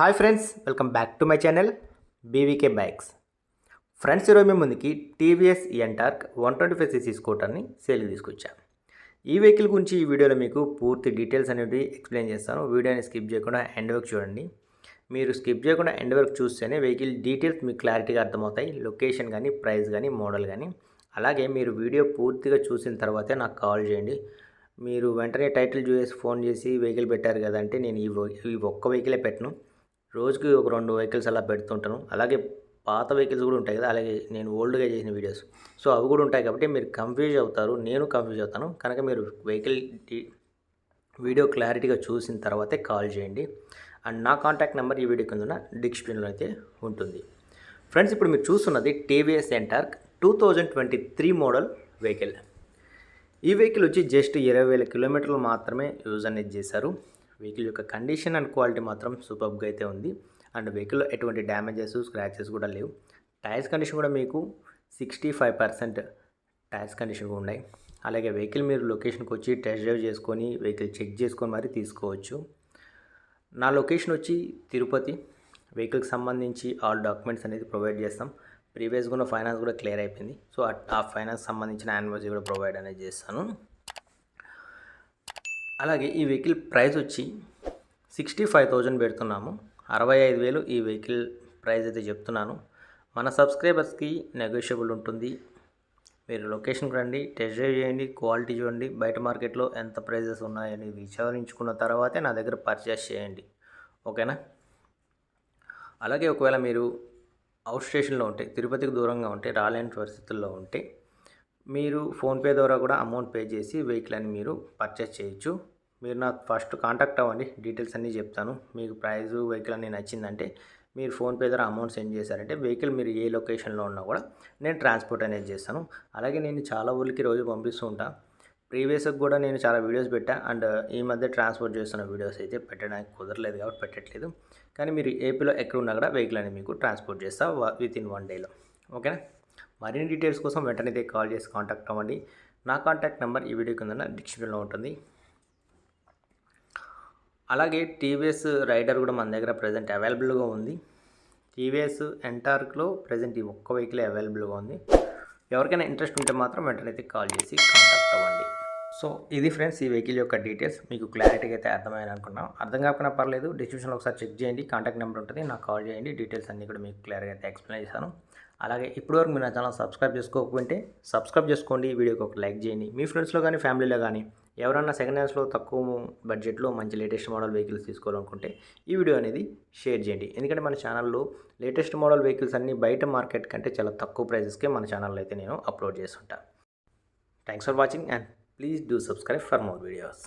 Hi friends welcome back to my channel BVK bikes. Friends ఈరోజు మీ ముందుకి TVS Ntorq one twenty five CC స్కూటర్ని సేల్కి తీసుకొచ్చాను ఈ వెహికల్ గురించి ఈ వీడియోలో మీకు పూర్తి డీటెయిల్స్ అనేవి ఎక్స్ప్లెయిన్ చేస్తాను. వీడియోని స్కిప్ చేయకుండా ఎండ్ వరకు చూడండి. మీరు స్కిప్ చేయకుండా ఎండ్ వరకు చూస్తేనే వెహికల్ డీటెయిల్స్ మీకు క్లారిటీగా అర్థమవుతాయి. లొకేషన్ కానీ ప్రైస్ కానీ మోడల్ కానీ. అలాగే మీరు వీడియో పూర్తిగా చూసిన తర్వాతే నాకు కాల్ చేయండి. మీరు వెంటనే టైటిల్ చూసి ఫోన్ చేసి వెహికల్ పెట్టారు కదంటే నేను ఈ ఈ ఒక్క వెహికలే పెట్టను. రోజుకి ఒక రెండు వెహికల్స్ అలా పెడుతుంటాను. అలాగే పాత వెహికల్స్ కూడా ఉంటాయి కదా అలాగే నేను ఓల్డ్గా చేసిన వీడియోస్. సో అవి కూడా ఉంటాయి కాబట్టి మీరు కన్ఫ్యూజ్ అవుతారు నేను కన్ఫ్యూజ్ అవుతాను. కనుక మీరు వెహికల్ వీడియో క్లారిటీగా చూసిన తర్వాతే కాల్ చేయండి. అండ్ నా కాంటాక్ట్ నెంబర్ ఈ వీడియో కింద డిస్క్రిప్షన్లో అయితే ఉంటుంది. ఫ్రెండ్స్ ఇప్పుడు మీరు చూస్తున్నది TVS Ntorq two thousand twenty three model vehicle. ఈ వెహికల్ వచ్చి జస్ట్ ఇరవై వేల కిలోమీటర్లు మాత్రమే యూజ్ అనేది చేశారు. వెహికల్ యొక్క కండిషన్ అండ్ క్వాలిటీ మాత్రం సూపర్గా అయితే ఉంది. అండ్ వెహికల్లో ఎటువంటి డ్యామేజెస్ స్క్రాచెస్ కూడా లేవు. టైర్స్ కండిషన్ కూడా మీకు sixty five percent tyres condition కూడా ఉన్నాయి. అలాగే వెహికల్ మీరు లొకేషన్కి వచ్చి టెస్ట్ డ్రైవ్ చేసుకొని వెహికల్ చెక్ చేసుకొని మరి తీసుకోవచ్చు. నా లొకేషన్ వచ్చి తిరుపతి. వెహికల్కి సంబంధించి ఆల్ డాక్యుమెంట్స్ అనేది ప్రొవైడ్ చేస్తాం. ప్రీవియస్గా ఉన్న ఫైనాన్స్ కూడా క్లియర్ అయిపోయింది. సో ఆ- ఆ ఫైనాన్స్ సంబంధించిన యానివర్సరీ కూడా ప్రొవైడ్ అనేది చేస్తాను. అలాగే ఈ వెహికల్ ప్రైస్ వచ్చి సిక్స్టీ ఫైవ్ థౌజండ్ పెడుతున్నాము. అరవై ఐదు వేలు ఈ వెహికల్ ప్రైస్ అయితే చెప్తున్నాను. మన సబ్స్క్రైబర్స్కి నెగోషియబుల్ ఉంటుంది. మీరు లొకేషన్కి రండి టెస్ట్ డ్రైవ్ చేయండి క్వాలిటీ చూడండి బయట మార్కెట్లో ఎంత ప్రైజెస్ ఉన్నాయని విచారించుకున్న తర్వాతే నా దగ్గర పర్చేస్ చేయండి. ఓకేనా? అలాగే ఒకవేళ మీరు అవుట్ స్టేషన్లో ఉంటే తిరుపతికి దూరంగా ఉంటే రాలేని పరిస్థితుల్లో ఉంటే మీరు ఫోన్పే ద్వారా కూడా అమౌంట్ పే చేసి వెహికల్ అని మీరు పర్చేస్ చేయొచ్చు. మీరు నాకు ఫస్ట్ కాంటాక్ట్ అవ్వండి. డీటెయిల్స్ అన్నీ చెప్తాను. మీకు ప్రైజు వెహికల్ అన్నీ నచ్చిందంటే మీరు ఫోన్పే ద్వారా అమౌంట్ సెండ్ చేశారంటే వెహికల్ మీరు ఏ లొకేషన్లో ఉన్నా కూడా నేను ట్రాన్స్పోర్ట్ అనేది చేస్తాను. అలాగే నేను చాలా ఊళ్ళకి రోజు పంపిస్తూ ఉంటాను ప్రీవియస్కి కూడా నేను చాలా వీడియోస్ పెట్టా. అండ్ ఈ మధ్య ట్రాన్స్పోర్ట్ చేస్తున్న వీడియోస్ అయితే పెట్టడానికి కుదరలేదు కాబట్టి పెట్టట్లేదు. కానీ మీరు ఏపీలో ఎక్కడ ఉన్నా కూడా వెహికల్ అనేది మీకు ట్రాన్స్పోర్ట్ చేస్తా విత్ ఇన్ వన్ డేలో ఓకేనా? మరిన్ని డీటెయిల్స్ కోసం వెంటనే కాల్ చేసి కాంటాక్ట్ అవ్వండి. నా కాంటాక్ట్ నెంబర్ ఈ వీడియో కింద డిస్క్రిప్షన్లో ఉంటుంది. అలాగే టీవీఎస్ రైడర్ కూడా మన దగ్గర ప్రజెంట్ అవైలబుల్గా ఉంది. టీవీఎస్ ఎంటార్క్లో ప్రజెంట్ ఈ ఒక్క వెహికల్ అవైలబుల్గా ఉంది. ఎవరికైనా ఇంట్రెస్ట్ ఉంటే మాత్రం వెంటనే అయితే కాల్ చేసి కాంటాక్ట్ అవ్వండి. సో ఇది ఫ్రెండ్స్ ఈ వెహికల్ యొక్క డీటెయిల్స్ మీకు క్లారిటీగా అయితే అర్థమైంది అనుకున్నాం. అర్థం కాకపోయినా పర్లేదు డిస్క్రిప్షన్లో ఒకసారి చెక్ చేయండి. కాంటాక్ట్ నెంబర్ ఉంటుంది. నాకు కాల్ చేయండి. డీటెయిల్స్ అన్నీ కూడా మీకు క్లియర్గా అయితే ఎక్స్ప్లెయిన్ చేశాను అలాగే ఇప్పటివరకు మీరు నా ఛానల్ సబ్స్క్రైబ్ చేసుకోకపోతే సబ్స్క్రైబ్ చేసుకోండి. వీడియోకి ఒక లైక్ చేయండి. మీ ఫ్రెండ్స్లో కానీ ఫ్యామిలీలో కానీ ఎవరన్నా సెకండ్ హ్యాండ్స్లో తక్కువ బడ్జెట్లో మంచి లేటెస్ట్ మోడల్ వెహికల్స్ తీసుకోవాలనుకుంటే ఈ వీడియో అనేది షేర్ చేయండి. ఎందుకంటే మన ఛానల్లో లేటెస్ట్ మోడల్ వెహికల్స్ అన్నీ బయట మార్కెట్ కంటే చాలా తక్కువ ప్రైజెస్కే మన ఛానల్లో అయితే నేను అప్లోడ్ చేస్తుంటాను thanks for watching and please do subscribe for more videos